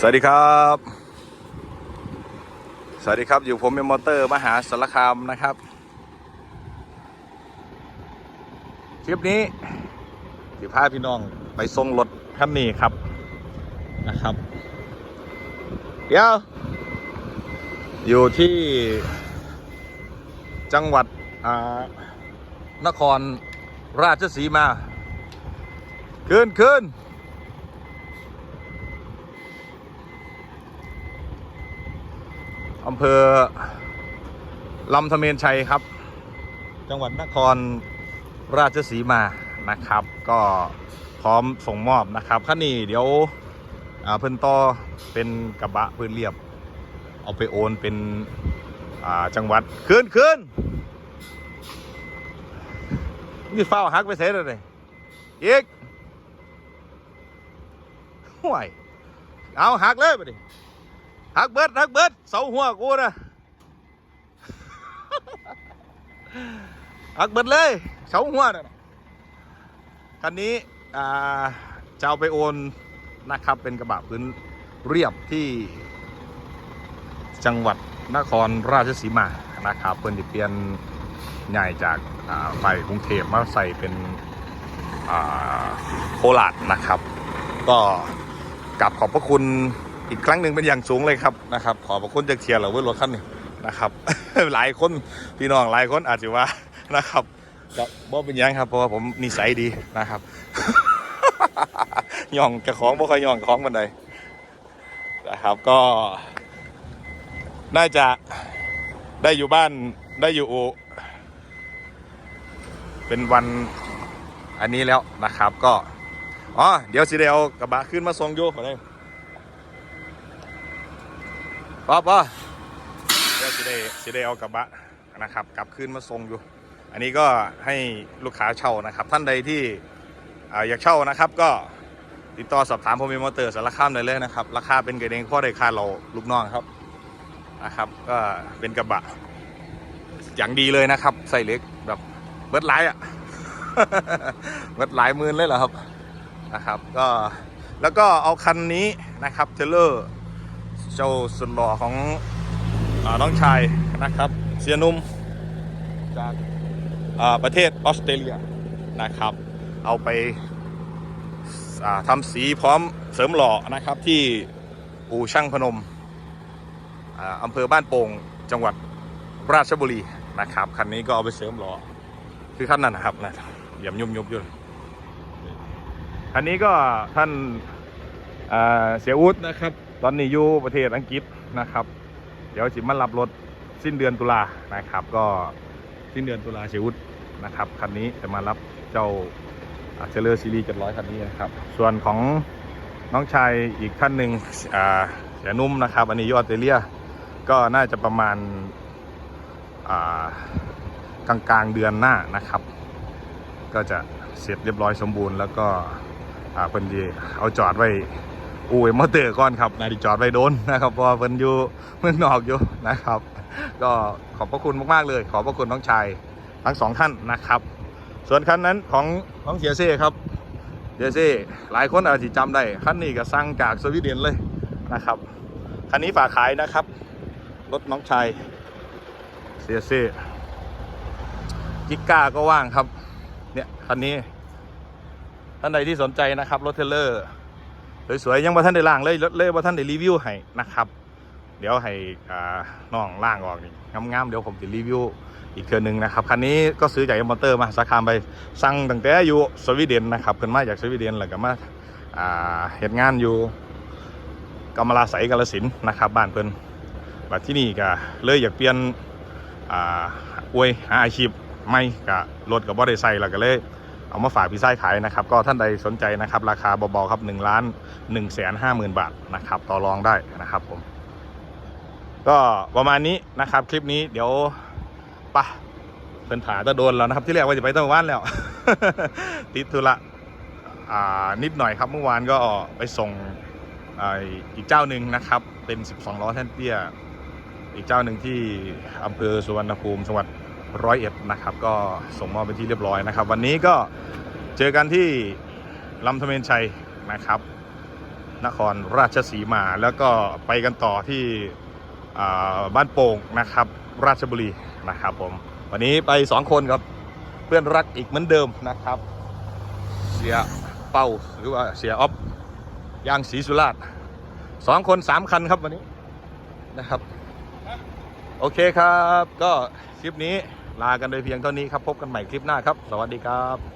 สวัสดีครับ สวัสดีครับ อยู่ผมเป็นมอเตอร์มหาสารคามนะครับ คลิปนี้สิพาพี่น้องไปส่งรถคันนี้ครับนะครับ เดี๋ยว อยู่ที่จังหวัดอ่านครราชสีมา ขึ้นขึ้น อำเภอลำธเมนชัยครับ จังหวัดนครราชสีมานะครับ ก็พร้อมส่งมอบนะครับขั้นนี้เดี๋ยวเพิ่นต่อเป็นกระบะพื้นเรียบ เอาไปโอนเป็นจังหวัดขึ้นขึ้นนี่เฝ้าหักไปเสร็จเลยอีกห่วยเอาหักเลยไปดิ หักเบิดหักเบิดเสาหัวกูนะหักเบิดเลยเสาหัวนะคันนี้อ่าจะเอาไปโอนนะครับเป็นกระบะพื้นเรียบที่จังหวัดนครราชสีมานะครับเพิ่นจะเปลี่ยนใหญ่จากอ่าไฟกรุงเทพมาใส่เป็นอ่าโคราชนะครับ ก็กลับขอบพระคุณ อีกครั้งหนึ่งเป็นอย่างสูงเลยครับนะครับขอบพระคุณจากเชียร์เราเว้รถคันนี้นะครับ หลายคนพี่น้องหลายคนอาจจะว่านะครับก็บ่เป็นยังครับเพราะว่าผมนิสัยดีนะครับย่องกระของบ่ค่อยย่องของบันไดนะครับก็ น่าจะได้อยู่บ้านได้อยู่อูเป็นวันอันนี้แล้วนะครับก็อ๋อเดี๋ยวสิเดียวกระบะขึ้นมาส่งอยู่ขอได้ ป๊อปป๊อเดี๋ยวสิได้สิได้เอากระบะนะครับ กลับคืนมาส่งอยู่ อันนี้ก็ให้ลูกค้าเช่านะครับ ท่านใดที่ออยากเช่านะครับ ก็ติดต่อสอบถามผมมีมอเตอร์สารคามได้เลยนะครับ ราคาเป็นกันเองพ่อได้ค่าเราลูกน้องครับนะครับ ก็เป็นกระบะ อย่างดีเลยนะครับ ใส่เล็กแบบเบิดไลายอะเบิดหลายหมื่นเลยเหรอครับนะครับ ก็แล้วก็เอาคันนี้นะครับเทเลอร์ เจ้าสุดหล่อของอน้องชายนะครับ เสียนุ่มจากประเทศออสเตรเลียนะครับ เอาไปาทำสีพร้อมเสริมหล่อนะครับที่อู่ช่างพนมอำเภอบ้านโป่งจังหวัดราชบุรีนะครับคันนี้ก็เอาไปเสริมหล่อคือขั้นนั้นนะครับนะเหยี่ยมยุบยุบยุ่นคันนี้ก็ท่านเสียอุดนะครับ ตอนนี้อยู่ประเทศอังกฤษนะครับ เดี๋ยวสิมารับรถสิ้นเดือนตุลานะครับ ก็สิ้นเดือนตุลาเชียวุฒนะครับคันนี้จะมารับเจ้าเชลเลอร์ซีรีส์700คันนี้นะครับ ส่วนของน้องชายอีกท่านหนึ่งอ่าเสียนุ่มนะครับ อันนี้ยออสเตเลียก็น่าจะประมาณกลางกลางๆเดือนหน้านะครับ ก็จะเสร็จเรียบร้อยสมบูรณ์ แล้วก็อ่าเพิ่นดีเอาจอดไว้ อู่เอ็มอเตอร์ก่อนครับนาดิจอดไปโดนนะครับเพราะเพิ่นอยู่เมืองนอกอยู่นะครับ ก็ขอบพระคุณมากๆเลย ขอบพระคุณน้องชายทั้งสองท่านนะครับ ส่วนคันนั้นของน้องเสียเซ่ครับเสียเซ่หลายคนอาจจะจำได้คันนี้ก็สั่งจากสวีเดนเลยนะครับคันนี้ฝากขายนะครับรถน้องชายเสียเซ่กิก้าก็ว่างครับ เนี่ยคันนี้ท่านใดที่สนใจนะครับรถเทเลอร์ สวยๆยังบ่ท่านได้ล่างเลยเลยบ่ท่านได้รีวิวให้นะครับ เดี๋ยวให้น้องล่างออกนี่งามๆเดี๋ยวผมจะรีวิวอีกเทื่อหนึงนะครับคันนี้ก็ซื้อจากมอเตอร์มาสาขาไปสั่งตั้งแต่อยู่สวีเดนนะครับเพิ่นมาจากสวีเดนแล้วก็มาเฮ็ดงานอยู่กำมลาไสกาฬสินนะครับบ้านเพิ่นบัดที่นี่ก็เลยอยากเปลี่ยนอ่าอวยหาอาชีพใหม่ก็รถก็บ่ได้ใส่แล้วก็เลย เอามาฝากพี่ไส้ขายนะครับ ก็ท่านใดสนใจนะครับ ราคาเบาๆครับ1ล้าน1แสนห้าหมื่นบาทนะครับ ต่อรองได้นะครับผม ก็ประมาณนี้นะครับ คลิปนี้เดี๋ยวปะเป็นถาตะโดนแล้วนะครับ ที่แรกว่าจะไปตั้งวันแล้ว ติดธุระอ่านิดหน่อยครับเมื่อวานก็ไปส่งอีกเจ้าหนึ่งนะครับ เป็น 12 ล้อแท่นเตี้ย อีกเจ้าหนึ่งที่อำเภอสุวรรณภูมิจังหวัด ร้อยเอ็ดนะครับ ก็ส่งมอบเป็นที่เรียบร้อยนะครับ วันนี้ก็เจอกันที่ลำธเมนชัยนะครับ นครราชสีมาแล้วก็ไปกันต่อที่บ้านโป่งนะครับ ราชบุรีนะครับผม วันนี้ไปสองคนครับเพื่อนรักอีกเหมือนเดิมนะครับ เสียเป้าหรือว่าเสียออฟยางศรีสุราษฎร์สองคนสามคันครับวันนี้นะครับ โอเคครับ ก็คลิปนี้ ลากันโดยเพียงเท่านี้ครับ พบกันใหม่คลิปหน้าครับ สวัสดีครับ